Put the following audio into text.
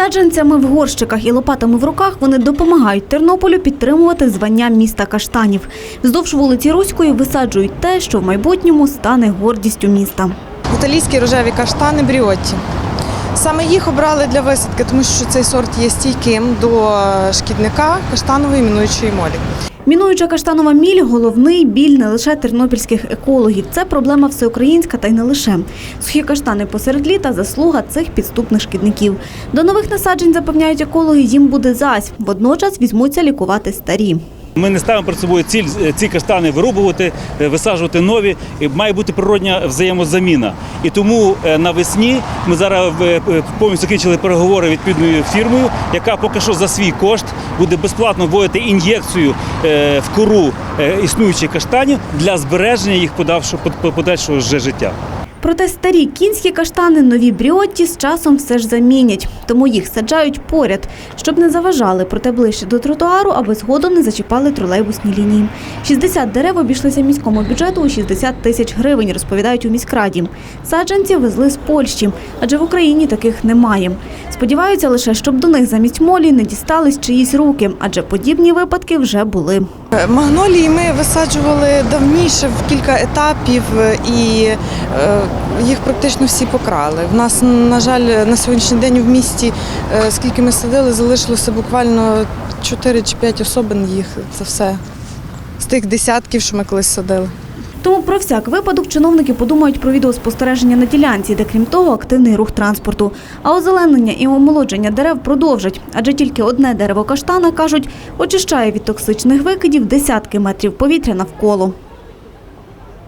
Саджанцями в горщиках і лопатами в руках вони допомагають Тернополю підтримувати звання міста каштанів. Вздовж вулиці Руської висаджують те, що в майбутньому стане гордістю міста. Італійські рожеві каштани бріотті. Саме їх обрали для висадки, тому що цей сорт є стійким до шкідника каштанової мінуючої молі. Мінуюча каштанова міль головний біль не лише тернопільських екологів. Це проблема всеукраїнська та й не лише. Сухі каштани посеред літа заслуга цих підступних шкідників. До нових насаджень запевняють екологи, їм буде зась. Водночас візьмуться лікувати старі. Ми не ставимо перед собою ціль е, ці каштани вирубувати, е, висаджувати нові. Має бути природня взаємозаміна. І тому е, навесні ми зараз повністю закінчили переговори відповідною фірмою, яка поки що за свій кошт буде безплатно вводити ін'єкцію в кору існуючих каштанів для збереження їх подальшого життя. Проте старі кінські каштани нові бріотті з часом все ж замінять. Тому їх саджають поряд, щоб не заважали, проте ближче до тротуару, аби згодом не зачіпали тролейбусні лінії. 60 дерев обійшлися міському бюджету у 60 тисяч гривень, розповідають у міськраді. Саджанці везли з Польщі, адже в Україні таких немає. Сподіваються лише, щоб до них замість молі не дістались чиїсь руки, адже подібні випадки вже були. Е, Магнолії ми висаджували давніше в кілька етапів е, і е, їх практично всі покрали. В нас, на жаль, на сьогоднішній день в місті, скільки ми садили, залишилося буквально 4 чи 5 особин їх. Це все з тих десятків, що ми колись садили. Тому про всяк випадок чиновники подумають про відеоспостереження на ділянці, де крім того активний рух транспорту. А озеленення і омолодження дерев продовжать, адже тільки одне дерево каштана кажуть очищає від токсичних викидів десятки метрів повітря навколо.